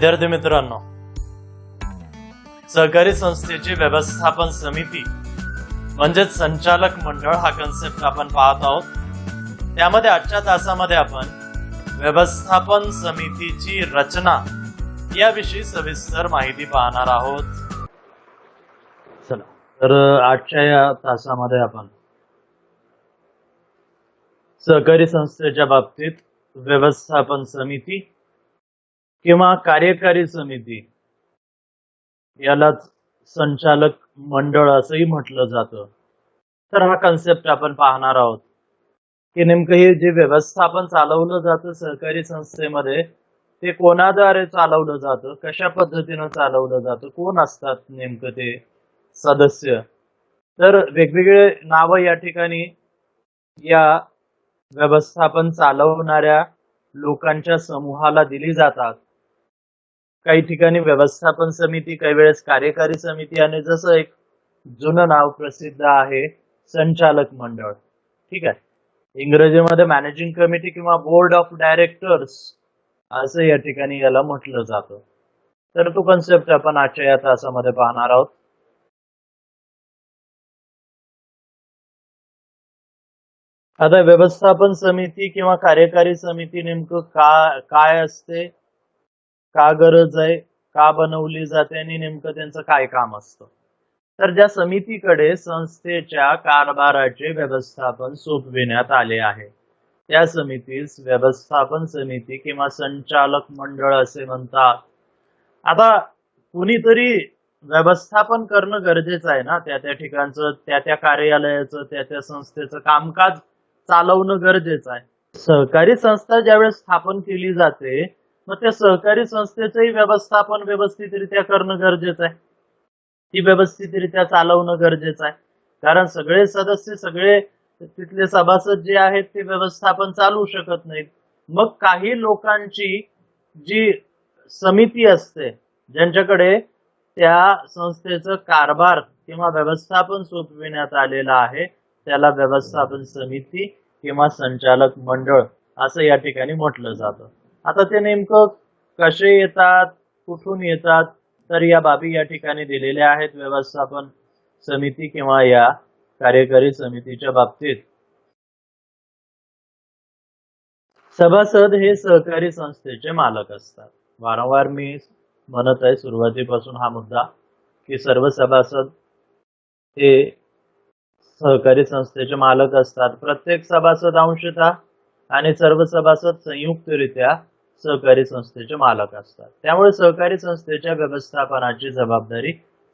विद्यार्थी मित्रांनो सहकारी संस्थेची व्यवस्थापन समिती म्हणजेच संचालक मंडळ हा कन्सेप्ट आपण पाहत आहोत. त्यामध्ये आजच्या तासामध्ये आपण व्यवस्थापन समितीची रचना याविषयी सविस्तर माहिती पाहणार आहोत. चला तर आजच्या या तासामध्ये आपण सहकारी संस्थेच्या बाबतीत व्यवस्थापन समिती किंवा कार्यकारी समिती यालाच संचालक मंडळ असंही म्हटलं जातं. तर हा कन्सेप्ट आपण पाहणार आहोत. की नेमकं हे जे व्यवस्थापन चालवलं जातं सहकारी संस्थेमध्ये ते कोणाद्वारे चालवलं जातं? कशा पद्धतीनं चालवलं जातं? कोण असतात नेमकं ते सदस्य? तर वेगवेगळे नावं या ठिकाणी या व्यवस्थापन चालवणाऱ्या लोकांच्या समूहाला दिली जातात. काही ठिकाणी व्यवस्थापन समिती काही वेळेस कार्यकारी समिती आणि जसं एक जुनं नाव प्रसिद्ध आहे संचालक मंडळ. ठीक आहे? इंग्रजीमध्ये मॅनेजिंग कमिटी किंवा बोर्ड ऑफ डायरेक्टर्स असं या ठिकाणी याला म्हटलं जातं. तर तो कन्सेप्ट आपण आजच्या या तासामध्ये पाहणार आहोत. आता व्यवस्थापन समिती किंवा कार्यकारी समिती नेमकं का काय असते? का गरज आहे का बनवली जाते आणि नेमकं त्यांचं काय काम असतं. तर ज्या समितीकडे संस्थेच्या कारभाराचे व्यवस्थापन सोपविण्यात आले आहे त्या समितीस व्यवस्थापन समिती किंवा संचालक मंडळ असे म्हणतात. आता कुणीतरी व्यवस्थापन करणं गरजेचं आहे ना त्या त्या ठिकाणचं त्या त्या कार्यालयाचं त्या त्या संस्थेचं कामकाज चालवणं गरजेचं आहे. सहकारी संस्था ज्यावेळेस स्थापन केली जाते मग त्या सहकारी संस्थेचंही व्यवस्थापन व्यवस्थितरित्या करणं गरजेचं आहे. ती व्यवस्थितरित्या चालवणं गरजेचं आहे. कारण सगळे सदस्य सगळे तिथले सभासद जे आहेत ते व्यवस्थापन चालवू शकत नाहीत. मग काही लोकांची जी समिती असते ज्यांच्याकडे त्या संस्थेचं कारभार किंवा व्यवस्थापन सोपविण्यात आलेलं आहे त्याला व्यवस्थापन समिती किंवा संचालक मंडळ असं या ठिकाणी म्हटलं जातं. आता ते नेमकं कसे येतात कुठून येतात तर या बाबी या ठिकाणी दिलेल्या आहेत व्यवस्थापन समिती किंवा या कार्यकारी समितीच्या बाबतीत. सभासद हे सहकारी संस्थेचे मालक असतात. वारंवार मी म्हणत आहे सुरुवातीपासून हा मुद्दा की सर्व सभासद हे सहकारी संस्थेचे मालक असतात. प्रत्येक सभासद अंशतः आणि सर्व सभासद संयुक्तरित्या सहकारी संस्थेचे मालक असतात. त्यामुळे सहकारी संस्थेच्या व्यवस्थापनाची जबाबदारी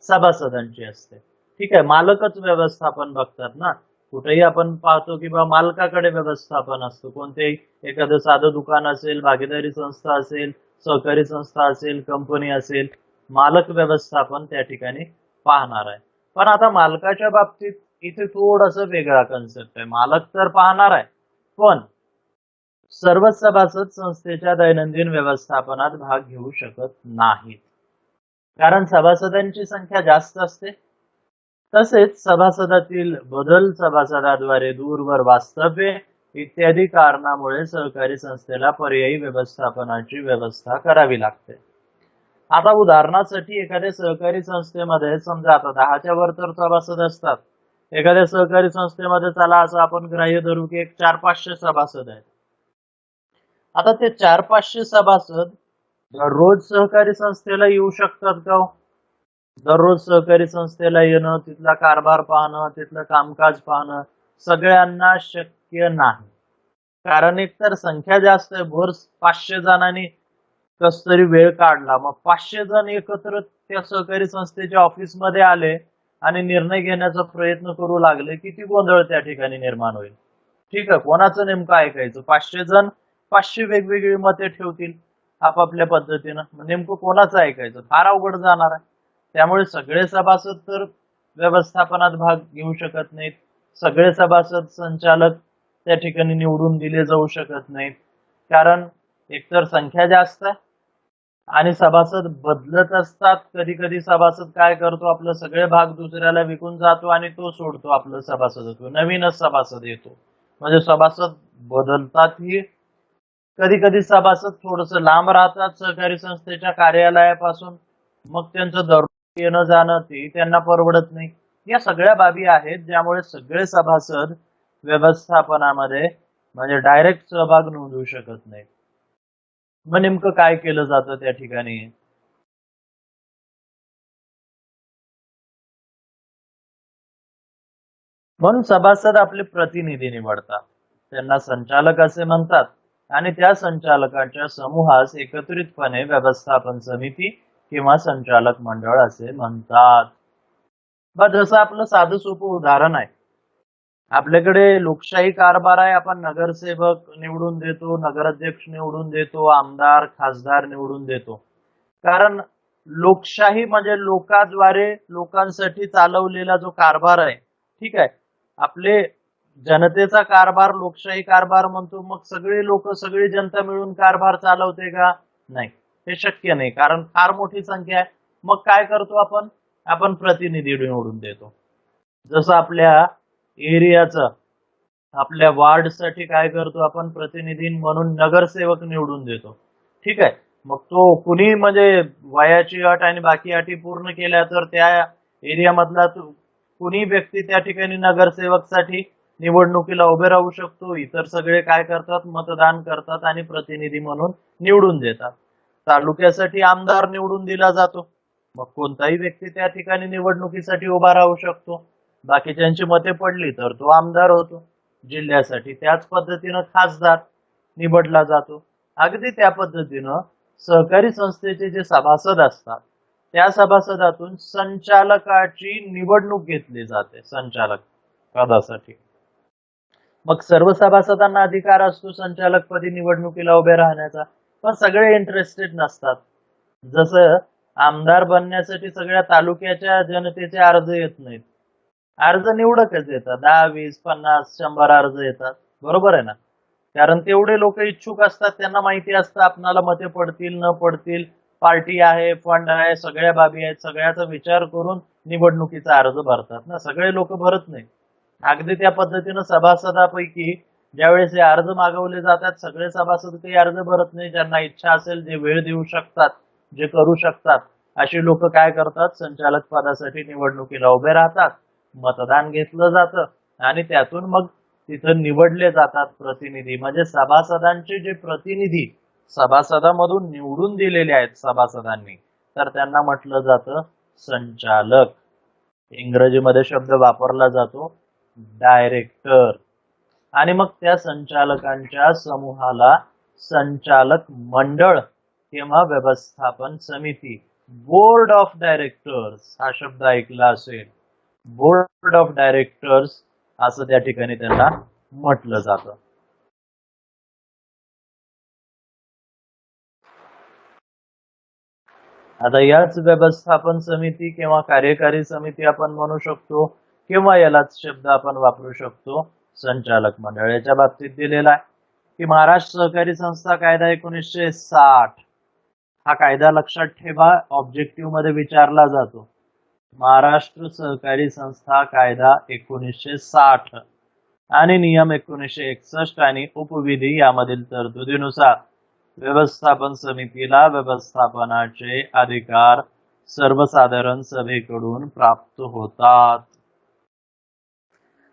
सभासदांची असते. ठीक आहे मालकच व्यवस्थापन बघतात ना. कुठेही आपण पाहतो की बा मालकाकडे व्यवस्थापन असतं. कोणतेही एखादं साधं दुकान असेल भागीदारी संस्था असेल सहकारी संस्था असेल कंपनी असेल मालक व्यवस्थापन त्या ठिकाणी पाहणार आहे. पण आता मालकाच्या बाबतीत इथे थोडस वेगळा कन्सेप्ट आहे. मालक तर पाहणार आहे. पण सर्वच सभासद संस्थेच्या दैनंदिन व्यवस्थापनात भाग घेऊ शकत नाहीत. कारण सभासदांची संख्या जास्त असते. तसेच सभासदातील बदल सभासदाद्वारे दूरवर वास्तव्य इत्यादी कारणामुळे सहकारी संस्थेला पर्यायी व्यवस्थापनाची व्यवस्था करावी लागते. आता उदाहरणासाठी एखाद्या सहकारी संस्थेमध्ये समजा आता दहाच्या वर तर सभासद असतात. एखाद्या सहकारी संस्थेमध्ये चला असं आपण ग्राह्य धरू की एक चार पाचशे सभासद आहेत. आता ते चार पाचशे सभासद दररोज सहकारी संस्थेला येऊ शकतात का हो? दररोज सहकारी संस्थेला येणं तिथला कारभार पाहणं तिथलं कामकाज पाहणं सगळ्यांना शक्य नाही. कारण एकतर संख्या जास्त आहे भर पाचशे जणांनी कस तरी वेळ काढला. मग पाचशे जण एकत्र त्या सहकारी संस्थेच्या ऑफिसमध्ये आले आणि निर्णय घेण्याचा प्रयत्न करू लागले किती गोंधळ त्या ठिकाणी निर्माण होईल? ठीक आहे कोणाचं नेमकं ऐकायचं? पाचशे जण पाचशे वेगवेगळी मते ठेवतील आपापल्या पद्धतीनं. नेमकं कोणाचं ऐकायचं? फार अवघड जाणार आहे. त्यामुळे सगळे सभासद तर व्यवस्थापनात भाग घेऊ शकत नाहीत. सगळे सभासद संचालक त्या ठिकाणी निवडून दिले जाऊ शकत नाहीत. कारण एकतर संख्या जास्त आहे आणि सभासद बदलत असतात. कधी कधी सभासद काय करतो? आपलं सगळे भाग दुसऱ्याला विकून जातो आणि तो सोडतो आपलं सभासदत्व. नवीनच सभासद येतो. म्हणजे सभासद बदलतात ही कधी कधी सभासद थोडस लांब राहतात सहकारी संस्थेच्या कार्यालयापासून. मग त्यांचं दररोज येणं जाणं ते त्यांना परवडत नाही. या सगळ्या बाबी आहेत ज्यामुळे सगळे सभासद व्यवस्थापनामध्ये म्हणजे डायरेक्ट सहभाग नोंदवू शकत नाही मग नेमकं काय केलं जातं त्या ठिकाणी? म्हणून सभासद आपले प्रतिनिधी निवडतात. त्यांना संचालक असे म्हणतात. आणि त्या संचालकांच्या समूहास एकत्रितपणे व्यवस्थापन समिती किंवा संचालक मंडळ असे म्हणतात. बा जसं आपलं साधं सोपं उदाहरण आहे. आपल्याकडे लोकशाही कारभार आहे आपण नगरसेवक निवडून देतो नगराध्यक्ष निवडून देतो आमदार खासदार निवडून देतो. कारण लोकशाही म्हणजे लोकांद्वारे लोकांसाठी चालवलेला जो कारभार आहे ठीक आहे. आपले जनतेचा कारभार लोकशाही कारभार म्हणतो मग सगळे लोक सगळी जनता मिळून कारभार चालवते का? नाही. हे शक्य नाही कारण फार मोठी संख्या आहे. मग काय करतो आपण? आपण प्रतिनिधी निवडून देतो. जसं आपल्या एरियाचं आपल्या वार्डसाठी काय करतो आपण? प्रतिनिधी म्हणून नगरसेवक निवडून देतो. ठीक आहे. मग तो कुणी म्हणजे वयाची अट आणि बाकी अटी पूर्ण केल्या तर त्या एरियामधला कुणी व्यक्ती त्या ठिकाणी नगरसेवकसाठी निवडणुकीला उभे राहू शकतो. इतर सगळे काय करतात? मतदान करतात आणि प्रतिनिधी म्हणून निवडून देतात. तालुक्यासाठी आमदार निवडून दिला जातो. मग कोणताही व्यक्ती त्या ठिकाणी निवडणुकीसाठी उभा राहू शकतो. बाकीच्यांची मते पडली तर तो आमदार होतो. जिल्ह्यासाठी त्याच पद्धतीनं खासदार निवडला जातो. अगदी त्या पद्धतीनं सहकारी संस्थेचे जे सभासद असतात त्या सभासदातून संचालकाची निवडणूक घेतली जाते संचालक पदासाठी. मग सर्व सभासदांना अधिकार असतो संचालकपदी निवडणुकीला उभे राहण्याचा. पण सगळे इंटरेस्टेड नसतात. जसं आमदार बनण्यासाठी सगळ्या तालुक्याच्या जनतेचे अर्ज येत नाहीत. अर्ज निवडकच येतात. दहा वीस पन्नास शंभर अर्ज येतात. बरोबर आहे ना? कारण तेवढे लोक इच्छुक असतात. त्यांना माहिती असतं आपणाला मते पडतील न पडतील. पार्टी आहे फंड आहे सगळ्या बाबी आहेत. सगळ्याचा विचार करून निवडणुकीचा अर्ज भरतात. ना सगळे लोक भरत नाही अगदी त्या पद्धतीनं सभासदापैकी ज्यावेळेस हे अर्ज मागवले जातात सगळे सभासद काही अर्ज भरत नाही. ज्यांना इच्छा असेल जे वेळ देऊ शकतात जे करू शकतात. अशी लोक काय करतात? संचालक पदासाठी निवडणुकीला उभे राहतात. मतदान घेतलं जातं आणि त्यातून मग तिथं निवडले जातात प्रतिनिधी. म्हणजे सभासदांचे जे प्रतिनिधी सभासदामधून निवडून दिलेले आहेत सभासदांनी तर त्यांना म्हटलं जातं संचालक. इंग्रजीमध्ये शब्द वापरला जातो डायरेक्टर. आणि मग त्या संचालकांच्या समूहाला संचालक मंडळ किंवा व्यवस्थापन समिती. बोर्ड ऑफ डायरेक्टर्स हा शब्द ऐकला असेल. बोर्ड ऑफ डायरेक्टर्स असं त्या ठिकाणी त्यांना म्हटलं जातं. आता याच व्यवस्थापन समिती किंवा कार्यकारी समिती आपण म्हणू शकतो. किंवा यालाच शब्द आपण वापरू शकतो संचालक मंडळ याच्या बाबतीत दिलेला आहे. की महाराष्ट्र सहकारी संस्था कायदा एकोणीसशे साठ हा कायदा लक्षात ठेवा ऑब्जेक्टिव्हमध्ये विचारला जातो. महाराष्ट्र सहकारी संस्था कायदा एकोणीसशे साठ आणि नियम एकोणीसशे एकसष्ट आणि उपविधी यामधील तरतुदीनुसार व्यवस्थापन समितीला व्यवस्थापनाचे अधिकार सर्वसाधारण सभेकडून प्राप्त होतात.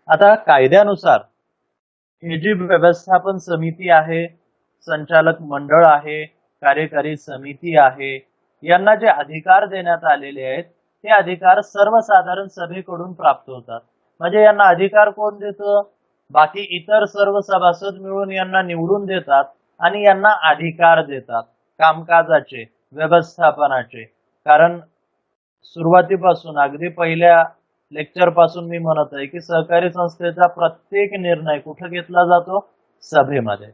आता कायद्यानुसार ही जी व्यवस्थापन समिती आहे संचालक मंडळ आहे कार्यकारी समिती आहे यांना जे अधिकार देण्यात आलेले आहेत ते अधिकार सर्वसाधारण सभेकडून प्राप्त होतात. म्हणजे यांना अधिकार कोण देतं? बाकी इतर सर्व सभासद मिळून यांना निवडून देतात आणि यांना अधिकार देतात कामकाजाचे व्यवस्थापनाचे. कारण सुरुवातीपासून अगदी पहिल्या लेक्चरपासून मी म्हणत आहे की सहकारी संस्थेचा प्रत्येक निर्णय कुठं घेतला जातो? सभेमध्ये.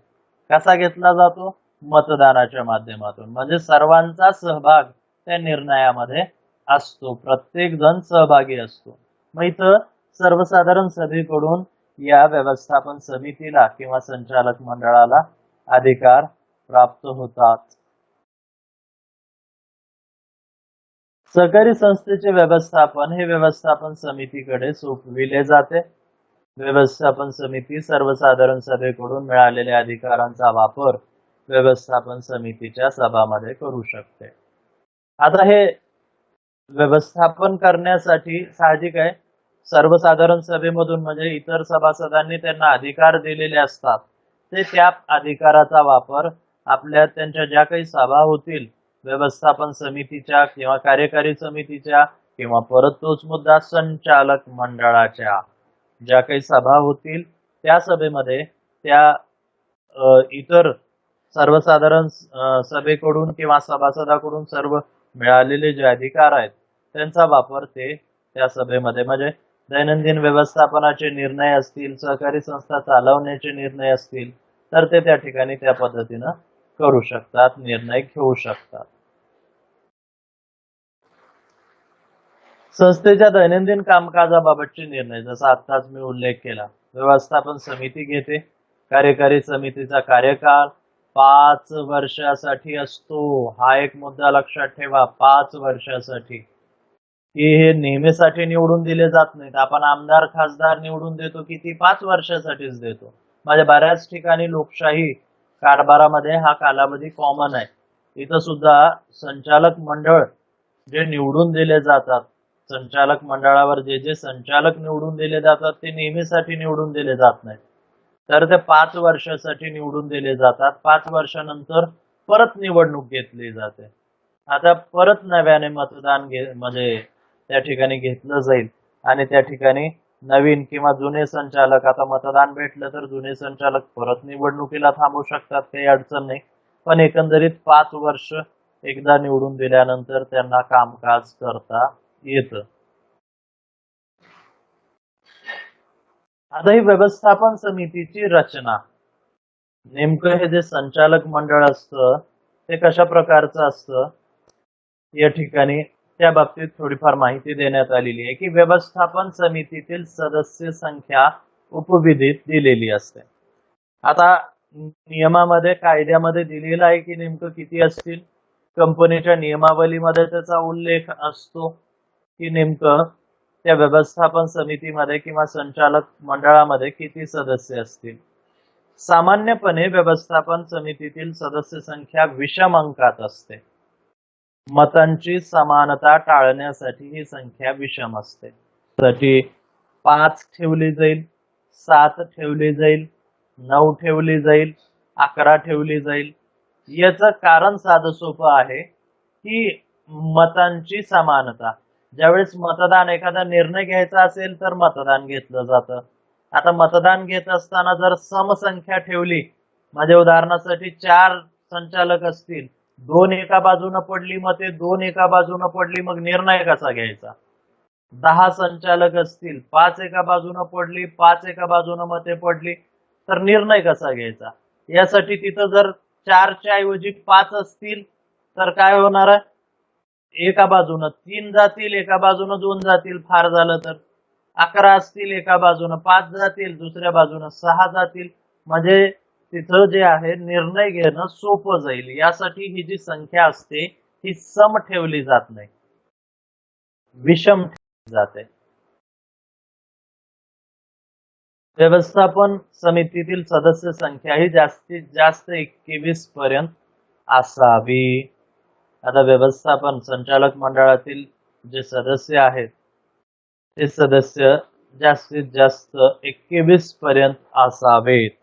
कसा घेतला जातो? मतदानाच्या माध्यमातून. म्हणजे सर्वांचा सहभाग त्या निर्णयामध्ये असतो. प्रत्येक जण सहभागी असतो. मग इथं सर्वसाधारण सभेकडून या व्यवस्थापन समितीला किंवा संचालक मंडळाला अधिकार प्राप्त होतात. सहकारी संस्थेचे व्यवस्थापन हे व्यवस्थापन समितीकडे सोपविले जाते. व्यवस्थापन समिती सर्वसाधारण सभेकडून मिळालेल्या अधिकारांचा वापर व्यवस्थापन समितीच्या सभामध्ये करू शकते. आता हे व्यवस्थापन करण्यासाठी साहजिक आहे. सर्वसाधारण सभेमधून म्हणजे इतर सभासदांनी त्यांना अधिकार दिलेले असतात. ते त्या अधिकाराचा वापर आपल्या त्यांच्या ज्या काही सभा होतील व्यवस्थापन समितीच्या किंवा कार्यकारी समितीच्या किंवा परत तोच मुद्दा संचालक मंडळाच्या. ज्या काही सभा होतील त्या सभेमध्ये त्या इतर सर्वसाधारण सभेकडून किंवा सभासदाकडून सर्व मिळालेले जे अधिकार आहेत त्यांचा वापर ते त्या सभेमध्ये म्हणजे दैनंदिन व्यवस्थापनाचे निर्णय असतील सहकारी संस्था चालवण्याचे निर्णय असतील तर ते त्या ठिकाणी त्या पद्धतीनं करू शकतात निर्णय घेऊ शकतात. संस्थेच्या दैनंदिन कामकाजाबाबतचे निर्णय जसा आत्ताच मी उल्लेख केला. व्यवस्थापन समिती घेते कार्यकारी समितीचा कार्यकाळ पाच वर्षासाठी असतो. हा एक मुद्दा लक्षात ठेवा पाच वर्षासाठी. की हे नेहमीसाठी निवडून दिले जात नाहीत. आपण आमदार खासदार निवडून देतो की ती पाच वर्षासाठीच देतो. माझ्या बऱ्याच ठिकाणी लोकशाही कारभारामध्ये हा कालावधी कॉमन आहे. इथं सुद्धा संचालक मंडळ जे निवडून दिले जातात संचालक मंडळावर जे जे संचालक निवडून दिले जातात ते नेहमीसाठी निवडून दिले जात नाहीत. तर ते पाच वर्षासाठी निवडून दिले जातात. पाच वर्षानंतर परत निवडणूक घेतली जाते. आता परत नव्याने मतदान घे म्हणजे त्या ठिकाणी घेतलं जाईल आणि त्या ठिकाणी नवीन किंवा जुने संचालक आता मतदान भेटलं तर जुने संचालक परत निवडणुकीला थांबू शकतात काही अडचण नाही. पण एकंदरीत पाच वर्ष एकदा निवडून दिल्यानंतर त्यांना कामकाज करता येत. आता ही व्यवस्थापन समितीची रचना. नेमकं हे जे संचालक मंडळ असतं ते कशा प्रकारचं असतं? या ठिकाणी त्या बाबतीत थोडीफार माहिती देण्यात आलेली आहे की व्यवस्थापन समितीतील सदस्य संख्या उपविधीत दिलेली असते. आता नियमामध्ये कायद्यामध्ये दिलेलं आहे की नेमकं किती असतील? कंपनीच्या नियमावलीमध्ये त्याचा उल्लेख असतो की नेमकं त्या व्यवस्थापन समितीमध्ये किंवा संचालक मंडळामध्ये किती सदस्य असतील? सामान्यपणे व्यवस्थापन समितीतील सदस्य संख्या विषम अंकात असते. मतांची समानता टाळण्यासाठी ही संख्या विषम असते. साठी पाच ठेवली जाईल सात ठेवली जाईल नऊ ठेवली जाईल अकरा ठेवली जाईल. याचं कारण साधं सोपं आहे की मतांची समानता. ज्यावेळेस मतदान एखादा निर्णय घ्यायचा असेल तर मतदान घेतलं जातं. आता मतदान घेत असताना जर समसंख्या ठेवली म्हणजे उदाहरणासाठी चार संचालक असतील दोन एका बाजूनं पडली मते दोन एका बाजूनं पडली मग निर्णय कसा घ्यायचा? दहा संचालक असतील पाच एका बाजूनं पडली पाच एका बाजूनं मते पडली तर निर्णय कसा घ्यायचा? यासाठी तिथं जर चारच्या ऐवजी पाच असतील तर काय होणार आहे? एका बाजूनं तीन जातील एका बाजूनं दोन जातील फार झालं तर. अकरा असतील एका बाजूनं पाच जातील दुसऱ्या बाजूनं सहा जातील. म्हणजे तिथं जे आहे निर्णय घेणं सोपं जाईल. यासाठी ही जी संख्या असते ही सम ठेवली जात नाही. विषम ठेवली जाते. व्यवस्थापन समितीतील सदस्य संख्या ही जास्तीत जास्त एकवीस पर्यंत असावी. आता व्यवस्थापन संचालक मंडळातील जे सदस्य आहेत ते सदस्य जास्तीत जास्त एकवीस पर्यंत असावेत.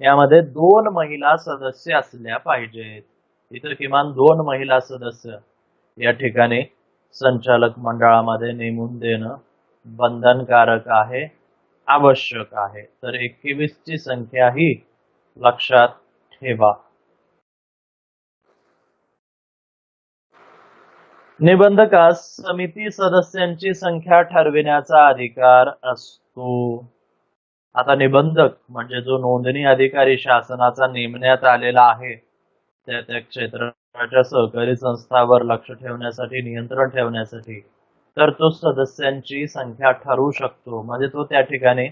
यामध्ये दोन महिला सदस्य असल्या पाहिजेत. इतर किमान दोन महिला सदस्य या ठिकाणी संचालक मंडळामध्ये नेमून देणं बंधनकारक आहे आवश्यक आहे. तर एकवीस ची संख्या ही लक्षात ठेवा. निबंधकास समिती सदस्यांची संख्या ठरविण्याचा अधिकार असतो. आता निबंधक म्हणजे जो नोंदणी अधिकारी शासनाचा नेमण्यात आलेला आहे त्या त्या क्षेत्राच्या सहकारी संस्थावर लक्ष ठेवण्यासाठी नियंत्रण ठेवण्यासाठी तर तो सदस्यांची संख्या ठरवू शकतो. म्हणजे तो त्या ठिकाणी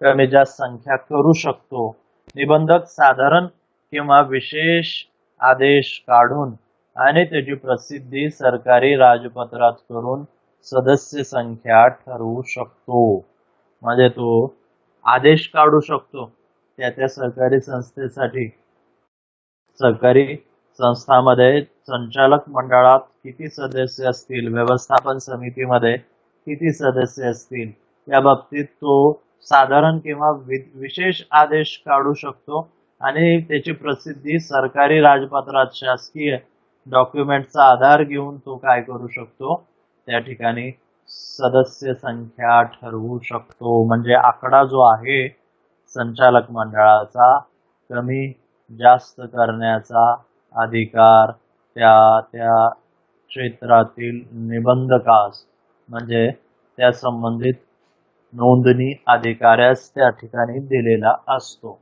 कमी जास्त संख्या करू शकतो. निबंधक साधारण किंवा विशेष आदेश काढून आणि त्याची प्रसिद्धी सरकारी राजपत्रात करून सदस्य संख्या ठरवू शकतो. म्हणजे तो आदेश काढू शकतो. त्या त्या सरकारी संस्थेसाठी. सहकारी संस्थामध्ये संचालक मंडळात किती सदस्य असतील? व्यवस्थापन समितीमध्ये किती सदस्य असतील? या बाबतीत तो साधारण किंवा वि- विशेष आदेश काढू शकतो. आणि त्याची प्रसिद्धी सरकारी राजपत्रात शासकीय डॉक्युमेंटचा आधार घेऊन तो काय करू शकतो? त्या ठिकाणी सदस्य संख्या ठरवू शकतो. म्हणजे आकडा जो आहे संचालक मंडळाचा कमी जास्त करण्याचा अधिकार त्या त्या क्षेत्रातील निबंधकास म्हणजे त्या संबंधित नोंदणी अधिकाऱ्यास त्या ठिकाणी दिलेला असतो.